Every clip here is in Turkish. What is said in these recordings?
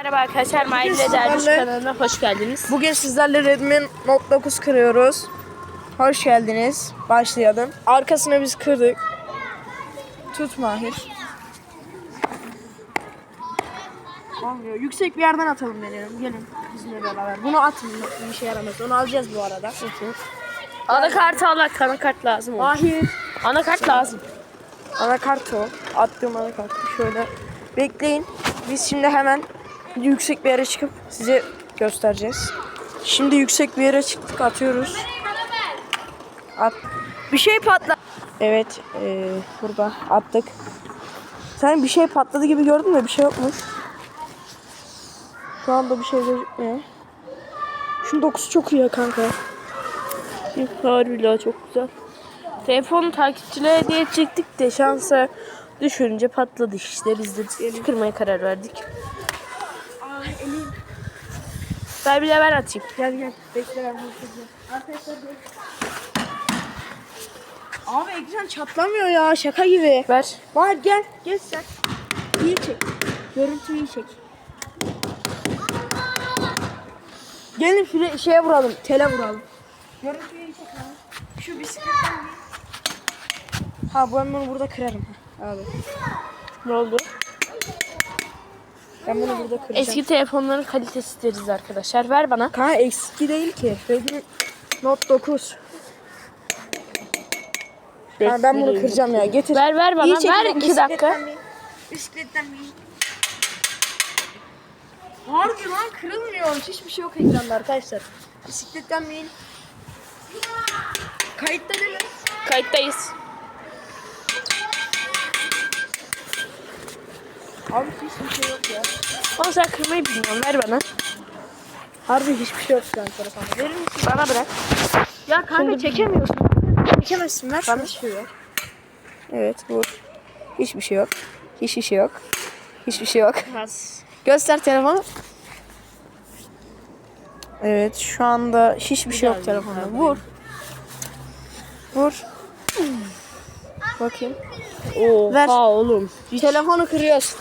Merhaba arkadaşlar, Mahalle Derviş sizlerle- kanalına hoş geldiniz. Bugün sizlerle Redmi Note 9 kırıyoruz. Hoş geldiniz. Başlayalım. Arkasını biz kırdık. Tut Mahir. Olmuyor. Yüksek bir yerden atalım deneyelim. Gelin bizimle beraber. Bunu atın. Bir işe yaramaz. Onu alacağız bu arada. Anakart al, anakart lazım. olur. Mahir. Anakart lazım. Anakart o. Attığım anakart. Şöyle. Bekleyin. Biz şimdi hemen yüksek bir yere çıkıp size göstereceğiz. Şimdi yüksek bir yere çıktık atıyoruz. At. Bir şey patla. Evet. eee, burada attık. Sen bir şey patladı gibi gördün mü? Bir şey yokmuş. Şu anda bir şey gözükmüyor. Şunun dokusu çok iyi ya kanka. Harbiden çok güzel. Telefonu takipçilere hediye edecektik de şansa düşününce patladı işte. Biz de kırmaya karar verdik. Ver bir de ben atayım. Gel gel. Bekle ben bakacağım. Arkadaşlar. Abi ekran çatlamıyor ya şaka gibi. Ver. Var gel gel sen. İyi çek. Görüntüyü iyi çek. Gelin şuraya şeye vuralım. Tele vuralım. Görüntüyü iyi çek lan. Şu bisikletten bir- Ha ben bunu burada kırarım. Abi. Ne oldu? Ben bunu burada kıracağım. Eski telefonların kalitesi deriz arkadaşlar. Ver bana. Kanka eski değil ki. Redmi Note 9. Ha, ben bunu kıracağım ya. Getir. Ver ver bana. İyi ver iki dakika. bisikletten bir- Bisikletten bir. Harbi lan kırılmıyor. Hiçbir şey yok ekranda arkadaşlar. Bisikletten bir. Kayıtta değil mi? Kayıttayız. Abi hiçbir şey yok ya. Ama sen kırmayı bilmiyorsun. Ver bana. Harbi hiçbir şey yok şu an telefonda. Verir misin? Bana bırak. Ya kanka çekemiyorsun. Çekemezsin ver şunu. şey yok. Evet bu. Hiçbir şey yok. Hiçbir şey yok. Hiçbir şey yok. Göster telefonu. Evet şu anda hiçbir şey yok telefonda. Vur. Vur. Bakayım. Oha Ver. oğlum. Telefonu kırıyoruz.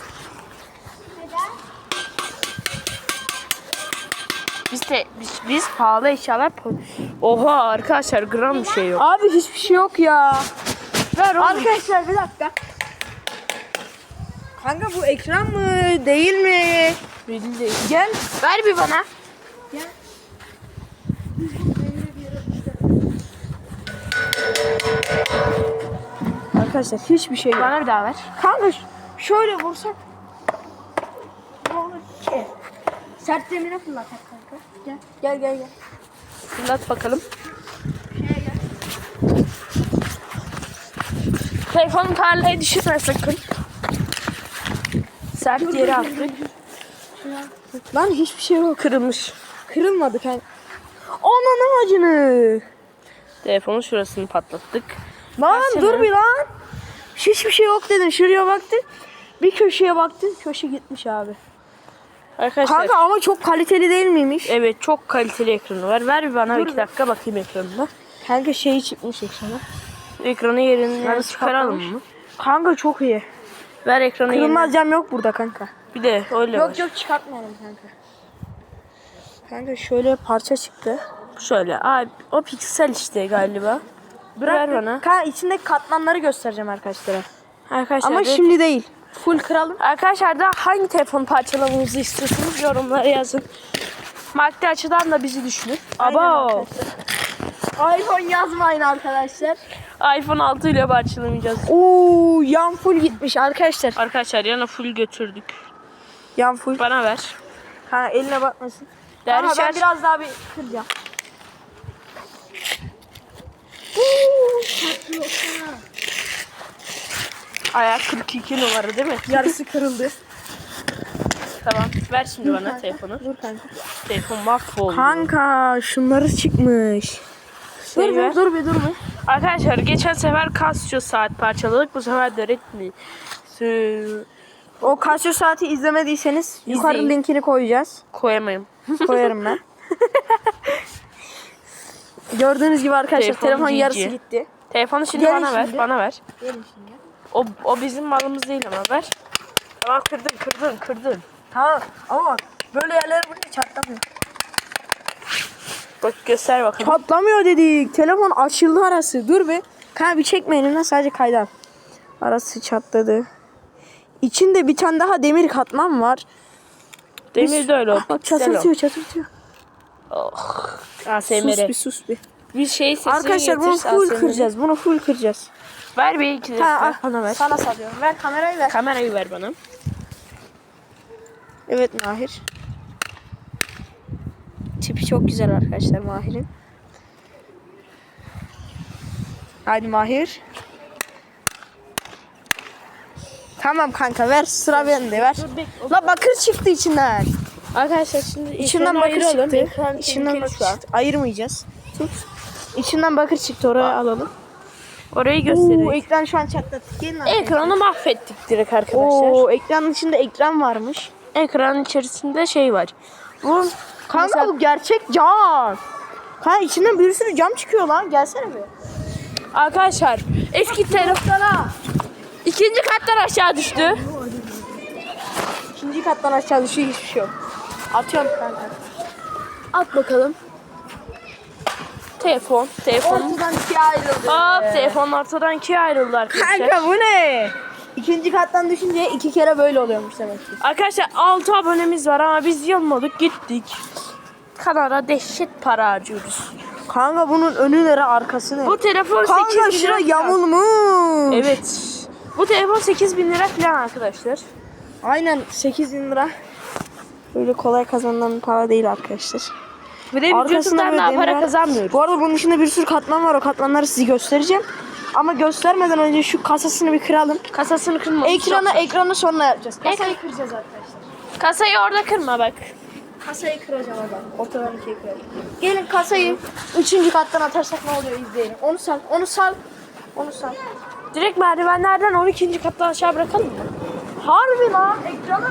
Biz de biz, biz pahalı eşyalar Oha arkadaşlar gram bir şey yok. Abi hiçbir şey yok ya. Ver oğlum. Arkadaşlar bir dakika. Kanka bu ekran mı? Değil mi? Belli değil. Gel. Ver bir bana. Arkadaşlar hiçbir şey yok. Bana bir daha ver. Kanka şöyle vursak ne olur ki? Sert demire fırlat kanka. Gel. Gel gel gel. Fırlat bakalım. Şuraya gel. Telefonu tarlaya düşürme sakın. Sert yere attık. Lan hiçbir şey yok. Kırılmış. Kırılmadı kanka. Ananı acını. Telefonun şurasını patlattık. Lan Versene. dur bir lan. Hiçbir şey yok dedin. Şuraya baktın. Bir köşeye baktın. Köşe gitmiş abi. Arkadaşlar. Kanka ama çok kaliteli değil miymiş? Evet çok kaliteli ekranı var. Ver bana Dur iki dakika bakayım ekranına. Kanka şeyi çıkmış ekrana. Ekranı yerinden Yarısı çıkaralım mı? Kanka çok iyi. Ver ekranı Kırılmaz yerinden. cam yok burada kanka. Bir de öyle var. Yok yok çıkartmayalım kanka. Kanka şöyle parça çıktı. Şöyle. Abi o piksel işte galiba. Ver bana. Kanka içindeki katmanları göstereceğim arkadaşlara. Arkadaşlar Ama de- şimdi değil. Full kıralım. Arkadaşlar da hangi telefon parçalamamızı istiyorsunuz yorumlara yazın. Maddi açıdan da bizi düşünün. Abo. iPhone yazmayın arkadaşlar. iPhone 6 ile parçalamayacağız. Oo yan full gitmiş arkadaşlar. Arkadaşlar yana full götürdük. Yan full. Bana ver. Ha eline bakmasın. Derviş ben aç. biraz daha bir kıracağım. Ayak 42 numara değil mi? Yarısı kırıldı. Tamam. Ver şimdi bana telefonu. Dur kanka. Telefon mahvoldu. Kanka şunları çıkmış. Şey dur ver. bir dur bir dur bir. Arkadaşlar geçen sefer Casio saat parçaladık. Bu sefer de Redmi. O Casio saati izlemediyseniz yukarı İzleyin. linkini koyacağız. Koyamayım. Koyarım ben. Gördüğünüz gibi arkadaşlar Telefon telefon yarısı gitti. Telefonu şimdi Gelin bana ver. şimdi. Bana ver. Gelin şimdi. O, o bizim malımız değil ama ver. Tamam kırdın kırdın kırdın. Tamam ama bak böyle yerlere vurunca çatlamıyor. Bak göster bakalım. Çatlamıyor dedik. Telefon açıldı arası. Dur be. Kanka bir çekme elimden sadece kaydan. Arası çatladı. İçinde bir tane daha demir katman var. Demir de öyle. o, Bak çatırtıyor çatırtıyor. Oh. Sus ASMR. bir sus bir. Bir şey sesini Arkadaşlar bunu full kıracağız. Bunu full kıracağız. Ver bir iki Ha, al. dakika. Bana ver. Sana salıyorum. Ver kamerayı ver. Kamerayı ver bana. Evet Mahir. Tipi çok güzel arkadaşlar Mahir'in. Hadi Mahir. Tamam kanka ver sıra bende ver. La bakır çıktı içinden. Arkadaşlar şimdi İçinden ekranı bakır ayıralım. çıktı. Ekran İçinden tehlikeli bakır şu an. çıktı. Ayırmayacağız. Tut. İçinden bakır çıktı oraya alalım. Orayı Oo, göstereyim. ekran şu an çatladı. Gelin arkadaşlar. Ekranı mahvettik direkt arkadaşlar. Oo, ekranın içinde ekran varmış. Ekranın içerisinde şey var. Bu Kanka bu gerçek cam. Kanka içinden bir sürü cam çıkıyor lan. Gelsene bir. arkadaşlar eski telefona ikinci kattan aşağı düştü. İkinci kattan aşağı düşüyor hiçbir şey yok. Atıyorum kanka. At bakalım. Telefon, telefon. Ortadan ikiye ayrıldı. Hop, telefon ortadan ikiye ayrıldı arkadaşlar. Kanka bu ne? İkinci kattan düşünce iki kere böyle oluyormuş demek ki. Arkadaşlar 6 abonemiz var ama biz yılmadık gittik. Kanala dehşet para harcıyoruz. Kanka bunun önü nere arkası ne? Bu telefon 8 Kanka bin şura lira. yamulmuş. Evet. Bu telefon 8 bin lira falan arkadaşlar. Aynen 8 bin lira. Böyle kolay kazanılan para değil arkadaşlar. Bir de biz YouTube'dan demirler- kazanmıyoruz. Bu arada bunun içinde bir sürü katman var. O katmanları size göstereceğim. Ama göstermeden önce şu kasasını bir kıralım. Kasasını kırmamız Ekranı ekranı sonra yapacağız. Ek- Kasayı kıracağız arkadaşlar. Kasayı orada kırma bak. Kasayı kıracağım oradan. Ortadan ikiye kıracağım. Gelin kasayı üçüncü kattan atarsak ne oluyor izleyelim. Onu sal, onu sal. Onu sal. Direkt merdivenlerden 12. kattan aşağı bırakalım mı? Harbi lan ekranı.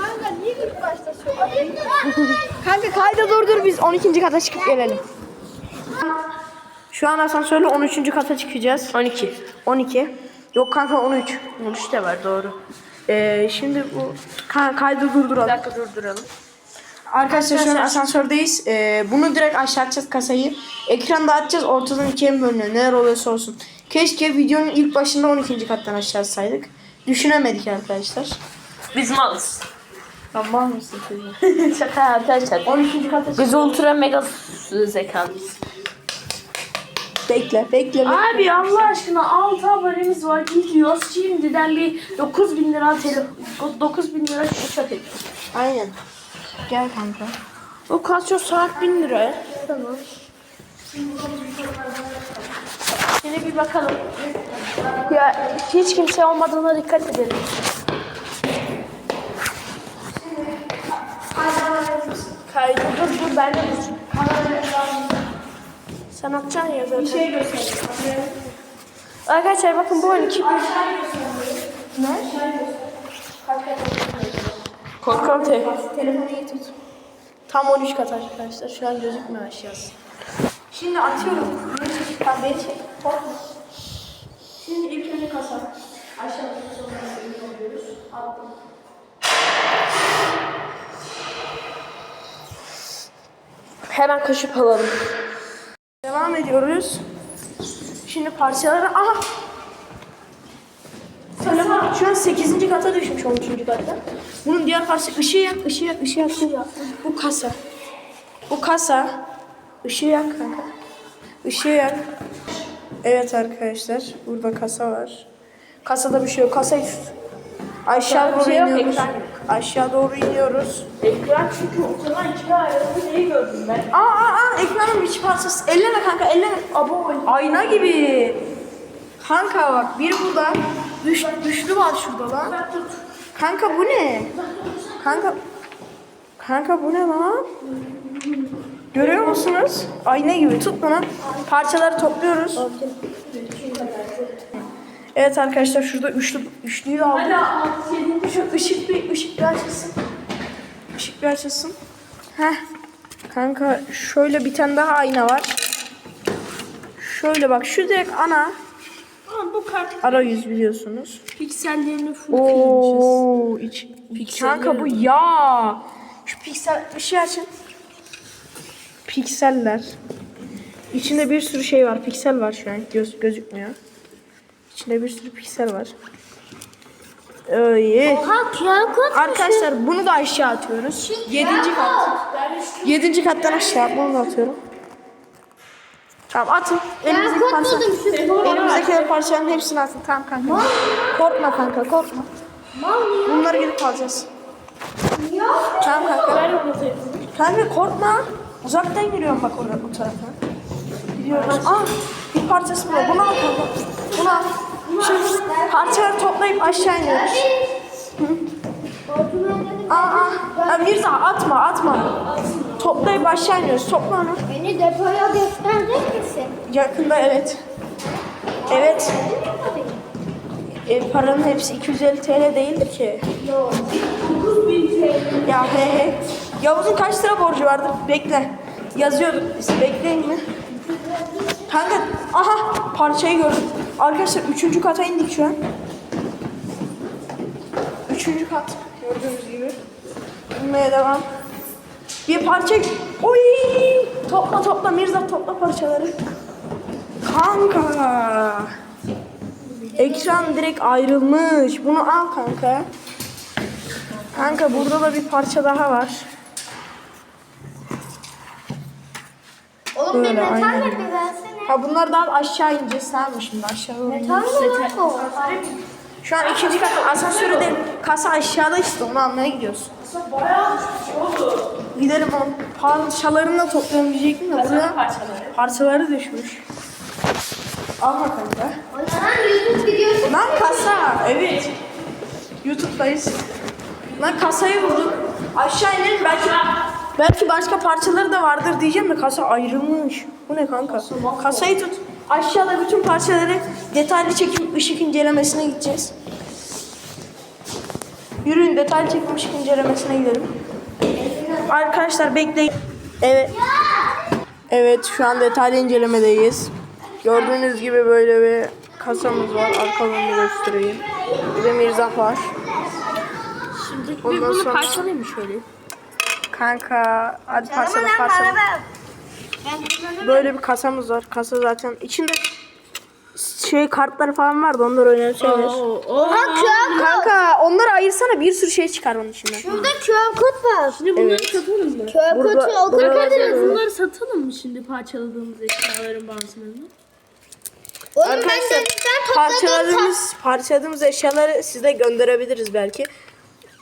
Kanka niye ilk başta söyledin? Kanka kayda durdur biz 12. kata çıkıp gelelim. Şu an asansörle 13. kata çıkacağız. 12. 12. Yok kanka 13. 13 de var doğru. Ee, şimdi bu ka- kaydı Bir durduralım. dakika durduralım. Arkadaşlar şu an asansördeyiz. Ee, bunu direkt aşağı atacağız kasayı. Ekranda atacağız. Ortadan ikiye mi bölünüyor? Neler oluyorsa olsun. Keşke videonun ilk başında 12. kattan aşağı atsaydık. Düşünemedik arkadaşlar. Biz malız. Tamam mısın? Şaka arkadaşlar. 12. kata Biz ultra mega zekalıyız. Bekle, bekle. bekle. Abi Allah aşkına 6 abonemiz var gidiyoruz. Şimdiden bir 9 bin lira telefon, 9 bin lira uçak ettik. Aynen. Gel kanka. O kasyo saat 1000 lira. Tamam. Şimdi bir bakalım. Ya hiç kimse olmadığına dikkat edelim. Kaydı dur dur ben de dur. Sen atacaksın ya zaten. Bir şey göstereyim. Arkadaşlar bakın bu 12 bir. Ne? Korkan te. Telefonu iyi tut. Tam 13 kat arkadaşlar. Şu an gözükmüyor aşağısı. Şimdi atıyorum. Beni çek. Tamam beni çek. Korkma. Şimdi ilk önce kasa. Aşağıdaki sonuna alıyoruz. Attım. Hemen kaşıp alalım. Devam ediyoruz. Şimdi parçaları... Aha! Telefon şu an 8. kata düşmüş 13. kata. Bunun diğer parçası ışığı yak, ışığı yak, ışığı yak. Bu kasa. Bu kasa. Işığı yak kanka. Işığı yak. Evet arkadaşlar. Burada kasa var. Kasada bir şey yok. Kasayı tut. Aşağı doğru şey iniyoruz. Aşağı doğru iniyoruz. Ekran çünkü ortadan ikiye ayrıldı. Neyi gördüm ben? Aa aa aa ekranın bir parçası. Elleme kanka elleme. Abo ayna gibi. Kanka bak biri burada. Düş, düşlü var şurada lan. Kanka bu ne? Kanka Kanka bu ne lan? Görüyor musunuz? Ayna gibi. Tut bunu. Parçaları topluyoruz. Evet arkadaşlar şurada üçlü üçlüyü aldım. Hala 6 7. Şu ışık bir ışık bir açılsın. Işık bir açılsın. Heh. Kanka şöyle bir tane daha ayna var. Şöyle bak şu direkt ana. Ama bu kart arayüz biliyorsunuz. piksellerini full kırmışız. Oo, iç, Pikseller kanka bu var. yağ. Şu piksel ışığı açın. Pikseller. İçinde bir sürü şey var. Piksel var şu an. Göz, gözükmüyor. İçinde bir sürü piksel var. Öyle. Ha QR kod Arkadaşlar bunu da aşağı atıyoruz. Yedinci kat. Yedinci kattan aşağı. Bunu da atıyorum. Tamam atın. Elimizdeki parça. şu Elimizdeki parçaların hepsini atın. Tamam kanka. Korkma kanka korkma. Bunları gidip alacağız. Tamam kanka. Kanka korkma. Uzaktan yürüyorum bak oraya bu tarafa. Gidiyoruz. Aa bir parçası bu. Bunu al kanka. Bunu al. Şimdi parçaları toplayıp aşağı iniyoruz. Aa, aa. Mirza atma atma. Toplayıp aşağı iniyoruz. Topla onu. Beni depoya gösterecek misin? Yakında evet. Evet. E, paranın hepsi 250 TL değildir ki. Yok. Ya he he. Yavuz'un kaç lira borcu vardı? Bekle. Yazıyorduk biz. Bekleyin mi? Kanka aha parçayı gördüm. Arkadaşlar üçüncü kata indik şu an. Üçüncü kat. Gördüğünüz gibi. İnmeye devam. Bir parça... Oy! Topla topla Mirza topla parçaları. Kanka. Ekran direkt ayrılmış. Bunu al kanka. Kanka burada da bir parça daha var. Oğlum bir Böyle, metal aynen. ver bir versene. Ha bunlar daha aşağı ineceğiz tamam mı şimdi aşağı doğru Metal ineceğiz. lan o? Şu an ikinci kat asansörde kasa aşağıda işte onu almaya gidiyoruz. Gidelim onun parçalarını da toplayalım diyecektim de buraya parçaları. parçaları düşmüş. Al kanka. O ne lan YouTube videosu? Lan kasa evet. YouTube'dayız. Lan kasayı bulduk. Aşağı inelim belki belki başka parçaları da vardır diyeceğim de kasa ayrılmış. Bu ne kanka? Kasayı tut. Aşağıda bütün parçaları detaylı çekim ışık incelemesine gideceğiz. Yürüyün detaylı çekim ışık incelemesine gidelim. Arkadaşlar bekleyin. Evet. Evet şu an detaylı incelemedeyiz. Gördüğünüz gibi böyle bir kasamız var. Arkalarını göstereyim. Bir de mirzah var. Şimdi bir Ondan bunu sonra- parçalayayım şöyle. Kanka hadi. Ben kullanırım. Böyle bir kasamız var. Kasa zaten içinde şey kartları falan vardı onları kod. Kanka onları ayırsana bir sürü şey çıkar onun içinden. Şurada QR kod var. Şimdi bunları Evet. satalım mı? QR Burada- kodu o burada- kadar Arkadaşlar yazıyor. bunları satalım mı şimdi parçaladığımız eşyaların bazılarını? Oğlum ben Arkadaşlar denizden topladığım parçaladığımız, parçaladığımız eşyaları size gönderebiliriz belki.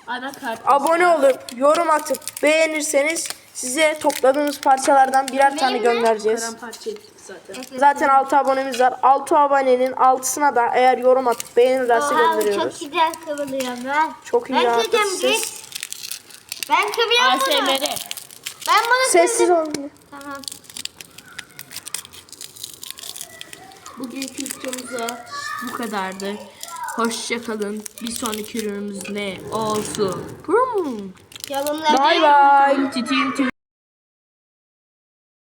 Anakart. Abone olup yorum atıp beğenirseniz size topladığımız parçalardan birer tane göndereceğiz. Paramparça ettik zaten. Zaten 6 abonemiz var. 6 abonenin 6'sına da eğer yorum atıp beğenirlerse Oha, gönderiyoruz. çok güzel kıvırıyorum ben. Çok iyi Ben ya. kıracağım Siz- geç. Ben kıvırıyorum bunu. ASMR. Ben bunu Sessiz kırdım. olun. Tamam. Bugünkü videomuz da bu kadardı. Hoşçakalın. Bir sonraki ürünümüz ne olsun? Bay. Titim tim.